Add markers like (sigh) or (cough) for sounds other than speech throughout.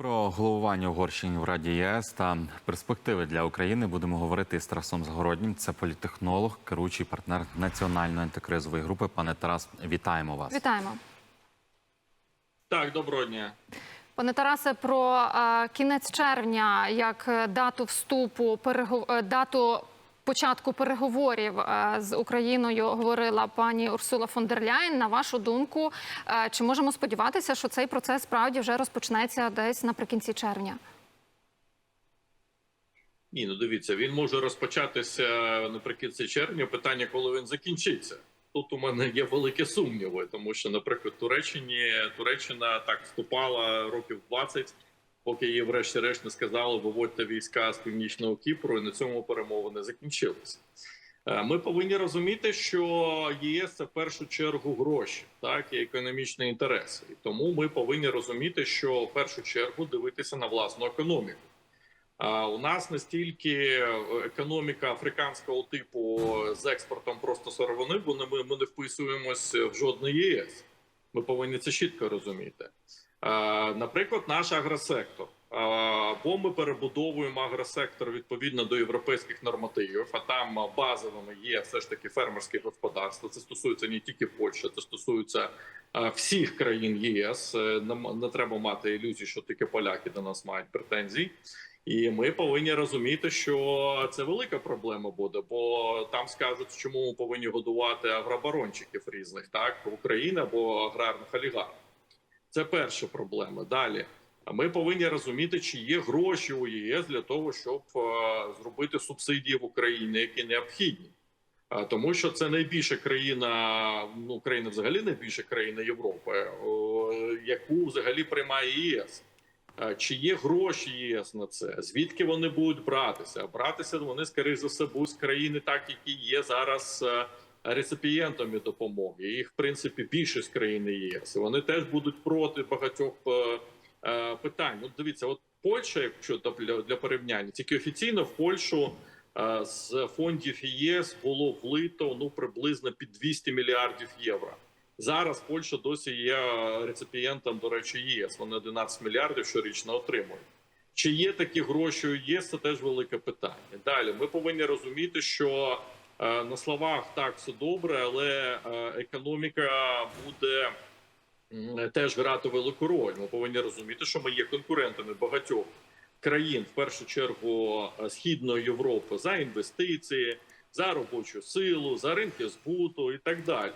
Про головування Угорщині в Раді ЄС та перспективи для України будемо говорити з Тарасом Загороднім. Це політехнолог, керуючий партнер національної антикризової групи. Пане Тарас, вітаємо вас. Вітаємо. Так, доброго дня. Пане Тарасе, про е, кінець червня як дату вступу, е, дату початку переговорів е, з Україною говорила пані Урсула фон дер Ляєн. На вашу думку, е, чи можемо сподіватися, що цей процес справді вже розпочнеться десь наприкінці червня? Ні, ну дивіться, він може розпочатися наприкінці червня. Питання, коли він закінчиться. Тут у мене є великі сумніви, тому що, наприклад, Туреччині Туреччина так вступала років 20, поки її, врешті-решт, не сказали виводьте війська з північного Кіпру, і на цьому перемовини закінчилися. Е, Ми повинні розуміти, що ЄС це в першу чергу гроші, так і економічні інтереси. І тому ми повинні розуміти, що в першу чергу дивитися на власну економіку. А у нас настільки економіка африканського типу з експортом просто сировини, бо ми, ми не вписуємось в жодний ЄС. Ми повинні це чітко розуміти. А, Наприклад, наш агросектор. Бо ми перебудовуємо агросектор відповідно до європейських нормативів, а там базовими є все ж таки фермерське господарство. Це стосується не тільки Польщі, це стосується всіх країн ЄС. Е, Не, треба мати ілюзій, що тільки поляки до нас мають претензії. І ми повинні розуміти, що це велика проблема буде, бо там скажуть, чому ми повинні годувати агробарончиків різних, так України або аграрних олігархів. Це перша проблема. Далі ми повинні розуміти, чи є гроші у ЄС для того, щоб е, зробити субсидії в Україні, які необхідні. Тому що це найбільша країна, ну Україна взагалі найбільша країна Європи, яку взагалі приймає ЄС. Чи є гроші ЄС на це? Звідки вони будуть братися? Братися вони, скоріш за будуть з країни, так які є зараз е, реципієнтами допомоги. Їх, в принципі, більшість країн ЄС. Вони теж будуть проти багатьох е, е, питань. Ну, дивіться, от Польща, якщо для, для порівняння, тільки офіційно в Польщу е, з фондів ЄС було влито ну приблизно під 200 мільярдів євро. Зараз Польща досі є реципієнтом, до речі, ЄС. Вони 11 мільярдів щорічно отримують. Чи є такі гроші у ЄС? Це теж велике питання. Далі ми повинні розуміти, що на словах так все добре, але е, економіка буде теж грати велику роль. Ми повинні розуміти, що ми є конкурентами багатьох країн, в першу чергу е, східної Європи, за інвестиції, за робочу силу, за ринки збуту і так далі.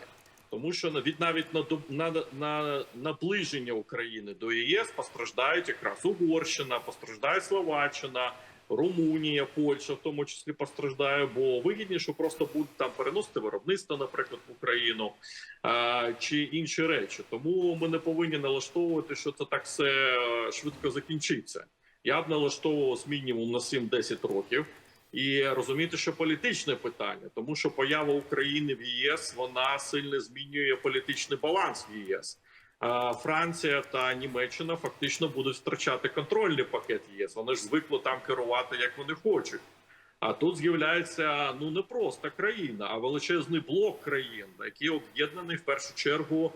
Тому що навіть навіть на на, на наближення України до ЄС постраждають якраз Угорщина, постраждає Словаччина, Румунія, Польща, в тому числі постраждає, бо вигідніше просто буде там переносити виробництво, наприклад, в Україну чи інші речі. Тому ми не повинні налаштовувати, що це так все е, швидко закінчиться. Я б налаштовував з мінімум на 7-10 років і розуміти, що політичне питання, тому що поява України в ЄС вона сильно змінює політичний баланс в ЄС. Франція та Німеччина фактично будуть втрачати контрольний пакет ЄС. Вони ж звикли там керувати як вони хочуть. А тут з'являється ну не просто країна, а величезний блок країн, який об'єднаний в першу чергу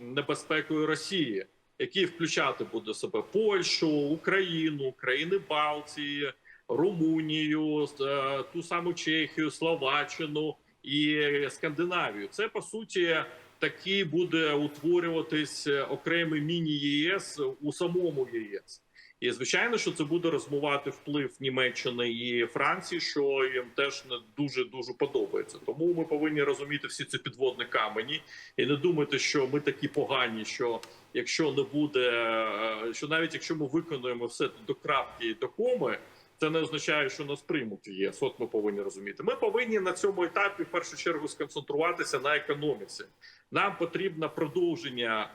небезпекою Росії, який включати буде себе Польщу, Україну, країни Балтії, Румунію, е, ту саму Чехію, Словаччину і Скандинавію. Це по суті такий буде утворюватись окремий міні-ЄС у самому ЄС. І звичайно, що це буде розмивати вплив Німеччини і Франції, що їм теж не дуже дуже подобається. Тому ми повинні розуміти всі ці підводні камені і не думати, що ми такі погані, що якщо не буде, е, що навіть якщо ми виконуємо все до крапки і до коми, це не означає, що нас приймуть в ЄС. От ми повинні розуміти. Ми повинні на цьому етапі в першу чергу сконцентруватися на економіці. Нам потрібно продовження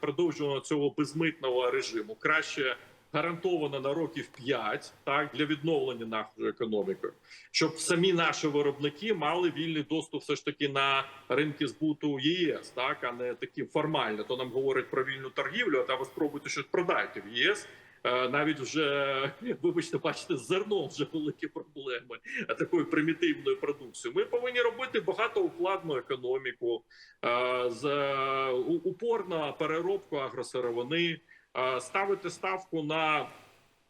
продовження цього безмитного режиму. Краще гарантовано на років 5, так для відновлення нашої економіки, щоб самі наші виробники мали вільний доступ, все ж таки на ринки збуту ЄС, так а не такі формально. То нам говорять про вільну торгівлю, а та ви спробуйте щось продати в ЄС. Е, Навіть вже (laughs) вибачте, бачите, з зерном вже великі проблеми, а такою примітивною продукцією. Ми повинні робити багатоукладну економіку е, з е, упор на переробку агросировини, е, ставити ставку на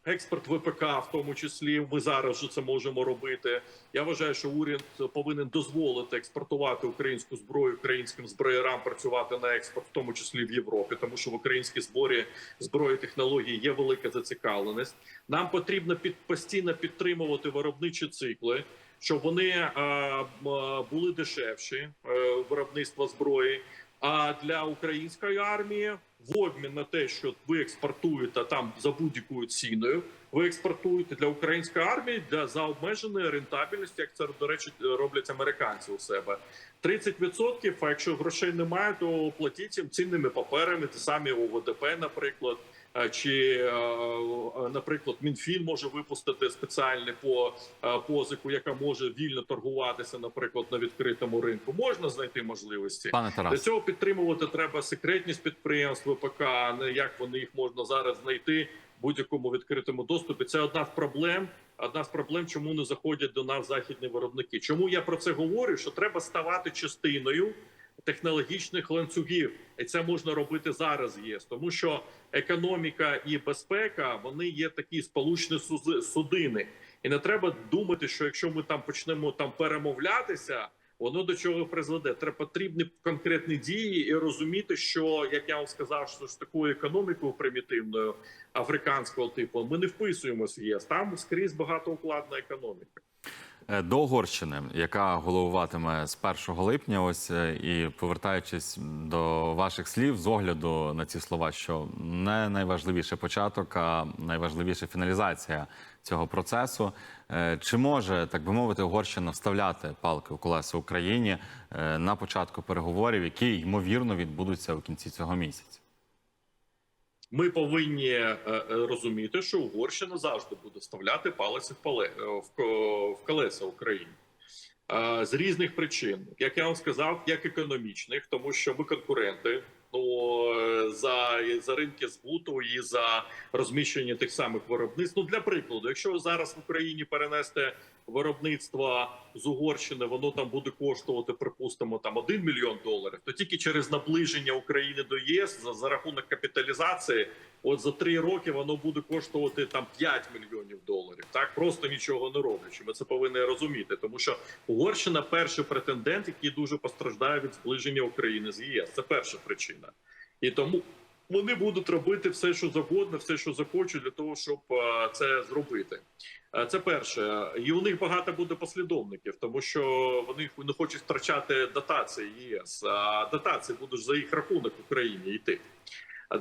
експорт ВПК, в тому числі ми зараз вже це можемо робити. Я вважаю, що уряд повинен дозволити експортувати українську зброю українським зброярам працювати на експорт, в тому числі в Європі, тому що в українській зборі зброї технології є велика зацікавленість. Нам потрібно під постійно підтримувати виробничі цикли, щоб вони е, м, були дешевші е, виробництва зброї. А для української армії в обмін на те, що ви експортуєте там за будь-якою ціною, ви експортуєте для української армії для за обмеженої рентабельності, як це до речі роблять американці у себе. 30%, а якщо грошей немає, то платіть їм цінними паперами, ті самі ОВДП, наприклад. Е, Чи, е, е, наприклад, МінФін може випустити спеціальний по позику, яка може вільно торгуватися, наприклад, на відкритому ринку. Можна знайти можливості. Пане Для Тарас, цього підтримувати треба секретність підприємств ВПК, не як вони їх можна зараз знайти в будь-якому відкритому доступі. Це одна з проблем. Одна з проблем, чому не заходять до нас західні виробники. Чому я про це говорю? Що треба ставати частиною технологічних ланцюгів, і це можна робити зараз. ЄС, тому що економіка і безпека вони є такі сполучні судини, і не треба думати, що якщо ми там почнемо там перемовлятися. Воно до чого призведе? Треба потрібні конкретні дії і розуміти, що як я вам сказав, що з такою економікою примітивною африканського типу ми не вписуємося в ЄС. Там скрізь багатоукладна економіка. Е, До Угорщини, яка головуватиме з 1 липня, ось е, і повертаючись до ваших слів, з огляду на ці слова, що не найважливіше початок, а найважливіше фіналізація цього процесу. Е, Чи може так би мовити, Угорщина вставляти палки у колеса Україні на початку переговорів, які ймовірно відбудуться у кінці цього місяця? Ми повинні е, е, розуміти, що Угорщина завжди буде вставляти палець в пале е, в в колеса Україні. З різних причин, як я вам сказав, як економічних, тому що ми конкуренти ну, за, за ринки збуту і за розміщення тих самих виробництв. Ну, для прикладу, якщо зараз в Україні перенести виробництво з Угорщини, воно там буде коштувати, припустимо, там 1 мільйон доларів, то тільки через наближення України до ЄС за, за рахунок капіталізації, от за три роки воно буде коштувати там 5 мільйонів доларів. Так просто нічого не роблячи. Ми це повинні розуміти, тому що Угорщина перший претендент, який дуже постраждає від зближення України з ЄС. Це перша причина, і тому. Вони будуть робити все, що завгодно, все, що захочуть, для того, щоб е, це зробити. Е, Це перше, і у них багато буде послідовників, тому що вони не хочуть втрачати дотації ЄС. А дотації будуть за їх рахунок в Україні йти.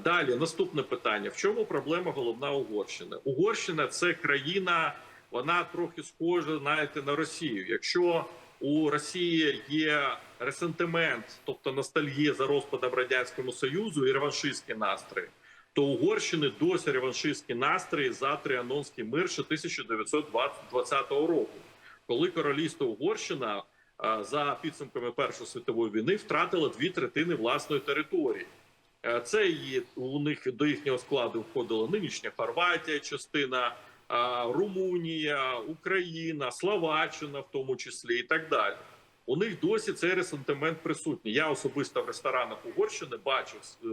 Далі наступне питання: в чому проблема головна Угорщини? Угорщина це країна, вона трохи схожа знаєте, на Росію. Якщо у Росії є ресентимент, тобто ностальгія за розпадом радянському союзу і реваншистські настрої, то Угорщини досі реваншистські настрої за Тріанонський мир ще 1920 року, коли королівство Угорщина за підсумками Першої світової війни втратило дві третини власної території. Е, Це і у них до їхнього складу входила нинішня Хорватія, частина Румунія, Україна, Словаччина, в тому числі, і так далі. У них досі цей ресентимент присутній. Я особисто в ресторанах Угорщини бачив е,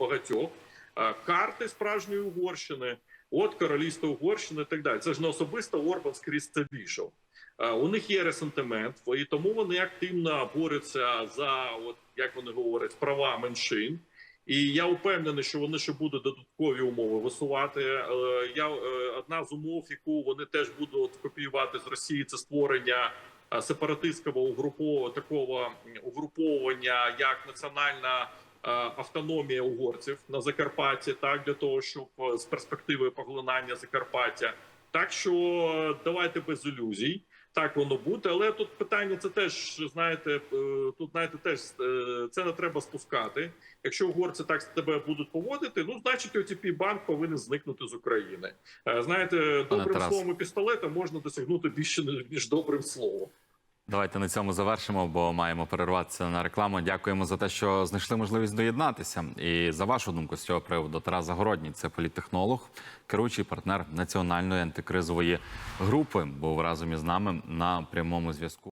багатьох е, карти справжньої Угорщини, от королівство Угорщини і так далі. Це ж не особисто Орбан скрізь це війшов. Е, У них є ресентимент, і тому вони активно борються за, от як вони говорять, права меншин. І я впевнений, що вони ще будуть додаткові умови висувати. Я одна з умов, яку вони теж будуть копіювати з Росії, це створення сепаратистського угрупового такого угруповування, як національна е, автономія угорців на Закарпатті, так для того, щоб е, з перспективи поглинання Закарпаття. Так що е, давайте без ілюзій. Так воно буде, але тут питання це теж знаєте, е, тут знаєте, теж е, це не треба спускати. Якщо угорці так тебе будуть поводити, ну значить отп банк повинен зникнути з України. Е, Знаєте, добрим словом і пістолетом можна досягнути більше ніж добрим словом. Давайте на цьому завершимо, бо маємо перерватися на рекламу. Дякуємо за те, що знайшли можливість доєднатися. І за вашу думку з цього приводу Тарас Загородній, це політтехнолог, керуючий партнер національної антикризової групи, був разом із нами на прямому зв'язку.